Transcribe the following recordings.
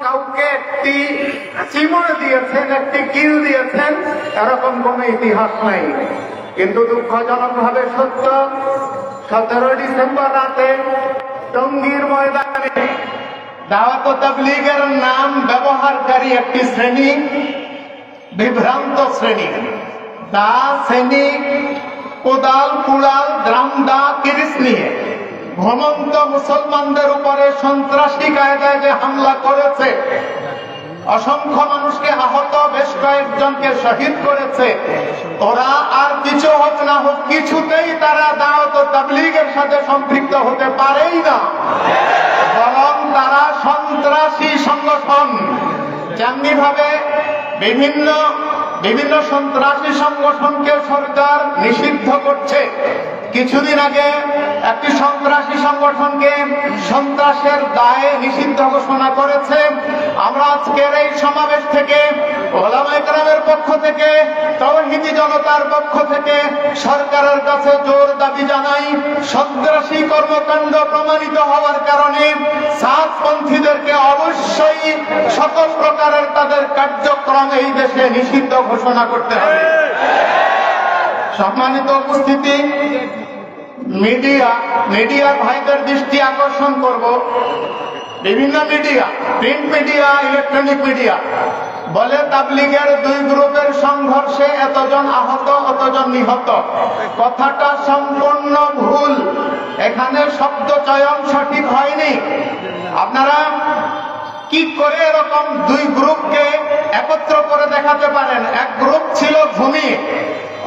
কাউকে একটি চিমড় দিয়েছেন, একটি কিল দিয়েছেন, এরকম কোন ইতিহাস নাই। কিন্তু দুঃখজনক ভাবে সত্য সতেরো ডিসেম্বর রাতে টঙ্গীর ময়দানে দাওয়াত নাম ব্যবহারকারী একটি শ্রেণি, বিভ্রান্ত শ্রেণি। দা, শ্রেণি, কোদাল, কুড়াল, দ্রাম, দা কিরিস নিয়ে ঘুমন্ত মুসলমানদের উপরে সন্ত্রাসী কায়দায় যে হামলা করেছে, অসংখ্য মানুষকে আহত, বেশ কয়েকজনকে শহীদ করেছে, ওরা আর কিছু হোক না হোক, কিছুতেই তারা দাওয়াত তাবলীগের সাথে সম্পৃক্ত হতে পারেই না। বরং তারা সন্ত্রাসী সংগঠন। যেমনি ভাবে বিভিন্ন বিভিন্ন সন্ত্রাসী সংগঠনকে সরকার নিষিদ্ধ করছে। কিছুদিন আগে একটি সংগঠনকে সন্ত্রাসের দায়ে নিষিদ্ধ ঘোষণা করেছে। আমরা আজকের এই সমাবেশ থেকে ওলামা ইকরামের পক্ষ থেকে, তৌহিদি জনতার পক্ষ থেকে সরকারের কাছে জোর দাবি জানাই, সন্ত্রাসী কর্মকাণ্ড প্রমাণিত হওয়ার কারণে সাতপন্থীদেরকে অবশ্যই সকল প্রকারের তাদের কার্যক্রম এই দেশে নিষিদ্ধ ঘোষণা করতে হবে। সম্মানিত উপস্থিতি মিডিয়া মিডিয়ার ভাইদের দৃষ্টি আকর্ষণ করব। বিভিন্ন media, print media, electronic media. বলে তাবলিগের দুই গ্রুপের সংঘর্ষে এতজন আহত, অতজন নিহত। কথাটা সম্পূর্ণ ভুল। এখানে শব্দ চয়ন সঠিক হয়নি। আপনারা কি করে এরকম দুই গ্রুপকে একত্র করে দেখাতে পারেন? এক গ্রুপ ছিল ঘুমিয়ে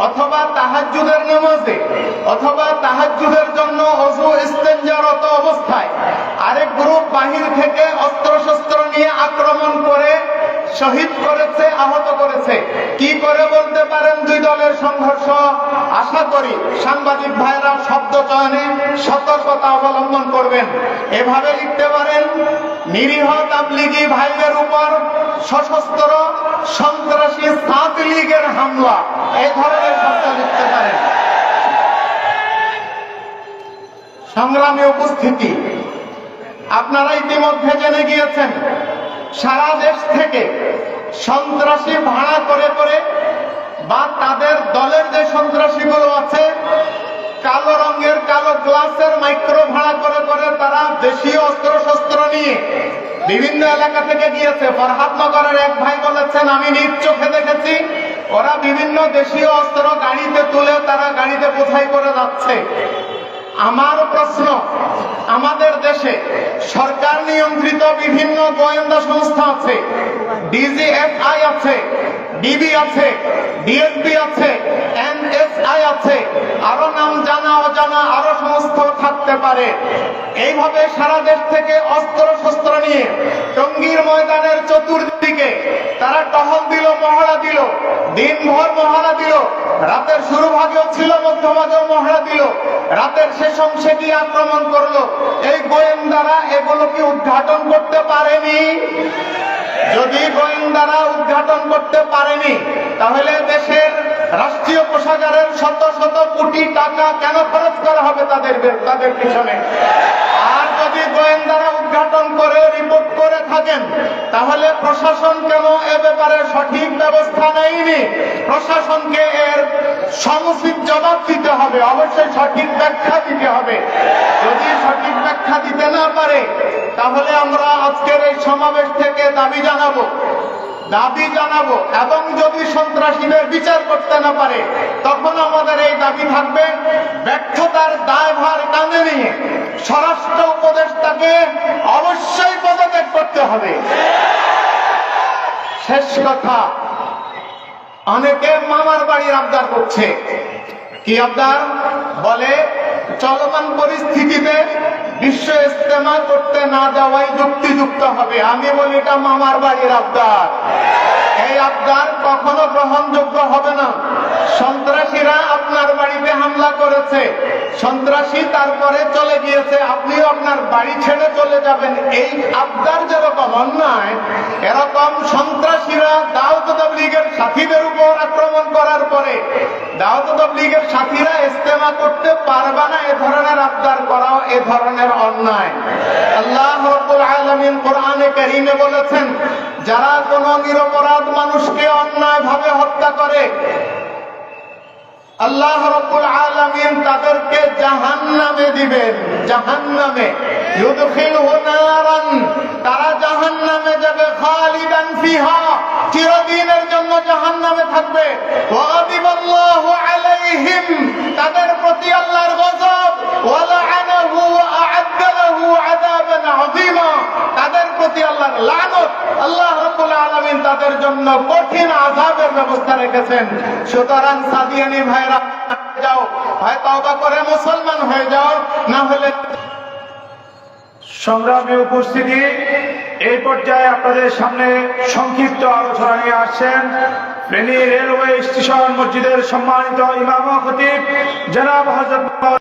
অথবা তাহাজুদের নামাজে, অথবা তাহাজুদের জন্য অজু ইস্তেঞ্জারত অবস্থায়, আরেক গ্রুপ বাহির থেকে অস্ত্রশস্ত্র নিয়ে আক্রমণ করে শহীদ করেছে, আহত করেছে। কি করে বলতে পারেন দুই দলের সংঘর্ষ? আশা করি সাংবাদিক ভাইরা শব্দ চয়নে সতর্কতা অবলম্বন করবেন। এভাবে লিখতে পারেন, নিরীহ তাবলিগি ভাইদের উপর সশস্ত্র সন্ত্রাসী সাত লীগের হামলা। এই ধরনের শব্দ লিখতে পারেন। সংগ্রামী উপস্থিতি, আপনারা ইতিমধ্যে জেনে গিয়েছেন, সারা দেশ থেকে সন্ত্রাসী ভাড়া করে করে বা তাদের দলের যে সন্ত্রাসীগুলো আছে, কালো রঙের, কালো গ্লাসের মাইক্রো ভাড়া করে করে তারা দেশীয় অস্ত্র শস্ত্র নিয়ে বিভিন্ন এলাকা থেকে গিয়েছে। ফরহাদনগরের এক ভাই বলেছেন, আমি নিজ চোখে দেখেছি, ওরা বিভিন্ন দেশীয় অস্ত্র গাড়িতে তুলে তারা গাড়িতে বোঝাই করে যাচ্ছে। আমার প্রশ্ন, আমাদের দেশে সরকার নিয়ন্ত্রিত বিভিন্ন গোয়েন্দা সংস্থা আছে ডিজিএফআই আছে, ডিবি আছে, ডিএসপি আছে, এনএসআই আছে। আরও নাম জানা অজানা, আরও সংস্থা থাকতে পারে। এইভাবে সারা দেশ থেকে অস্ত্র শস্ত্র নিয়ে টঙ্গীর ময়দানের চতুর্দিকে তারা টহল দিল, মহড়া দিল, দিনভর মহড়া দিল। রাতের শুরু ভাগেও ছিল, মধ্যভাগেও মহড়া দিল। রাতের শেষ অংশে কি আক্রমণ করল? এই গোয়েন্দারা এগুলো কি উদ্ঘাটন করতে পারেনি? গোয়েন্দারা উদ্ঘাটন করতে পারেনি। তাহলে দেশের রাষ্ট্রীয় কোষাগারের শত শত কোটি টাকা কেন খরচ করা হবে তাদের তাদের পিছনে? আর যদি গোয়েন্দারা উদ্ঘাটন করে, রিপোর্ট করে থাকেন, তাহলে প্রশাসন কেন এ ব্যাপারে সঠিক ব্যবস্থা নেয়নি? প্রশাসনকে এর সমুচিত জবাব দিতে হবে, অবশ্যই সঠিক ব্যাখ্যা দিতে হবে। যদি সঠিক ব্যাখ্যা দিতে না পারে, তাহলে আমরা আজকের এই সমাবেশ থেকে দাবি জানাব। দাবি জানাব, এবং যদি সন্ত্রাসীদের বিচার করতে না পারে, তখন আমাদের এই দাবি থাকবে ব্যর্থতার দায়ভার কাঁধে নিয়ে স্বরাষ্ট্র উপদেষ্টাকে অবশ্যই পদত্যাগ করতে হবে। শেষ কথা, অনেকে মামার বাড়ির আবদার করছে। কি আবদার? বলে চলমান পরিস্থিতিতে বিশ্ব ইস্তেমা করতে না যাওয়াই যুক্তিযুক্ত হবে। আমি বলি, এটা মামার বাড়ির আবদার। এই আবদার কখনো গ্রহণযোগ্য হবে না। সন্ত্রাসীরা আপনার বাড়িতে হামলা করেছে। সন্ত্রাসী তারপরে চলে গিয়েছে। আপনিও আপনার বাড়ি ছেড়ে চলে যাবেন। এই আবদার যেরকম অন্যায়, এরকম সন্ত্রাসীরা দাউদ লীগের সাথীদের উপর আক্রমণ করার পরে দাওয়াত সাথীরা ইস্তেমা করতে পারবে না, এ ধরনের আবদার করাও এ ধরনের অন্যায়। আল্লাহ আলামিন কোরআনে কারীমে বলেছেন, যারা কোন নিরপরাধ মানুষকে অন্যায়ভাবে হত্যা করে, আল্লাহ রব্বুল আলামিন তাদেরকে জাহান্নামে দিবেন, জাহান্নামে। ইউদখিলহু নারান, তারা জাহান্নামে যাবে খালিদান ফিহা। চিরদিনের জন্য জাহান্নামে থাকবে। ওয়াদিবাল্লাহু আলাইহিম, তাদের প্রতি আল্লাহর গজব। তাদের প্রতি আল্লাহর লানত। আল্লাহ রাব্বুল আলামিন তাদের জন্য কঠিন আযাবের ব্যবস্থা রেখেছেন। সুতরাং সাদিয়ানি ভাইরা, যাও হয় তওবা করে মুসলমান হয়ে যাও, না হলে সংগ্রামী উপস্থিতি এই পর্যায়ে আপনাদের সামনে সংক্ষিপ্ত আলোচনা নিয়ে আসছেন ফেনী রেলওয়ে স্টেশন মসজিদের সম্মানিত ইমাম খতিব জনাব হজরত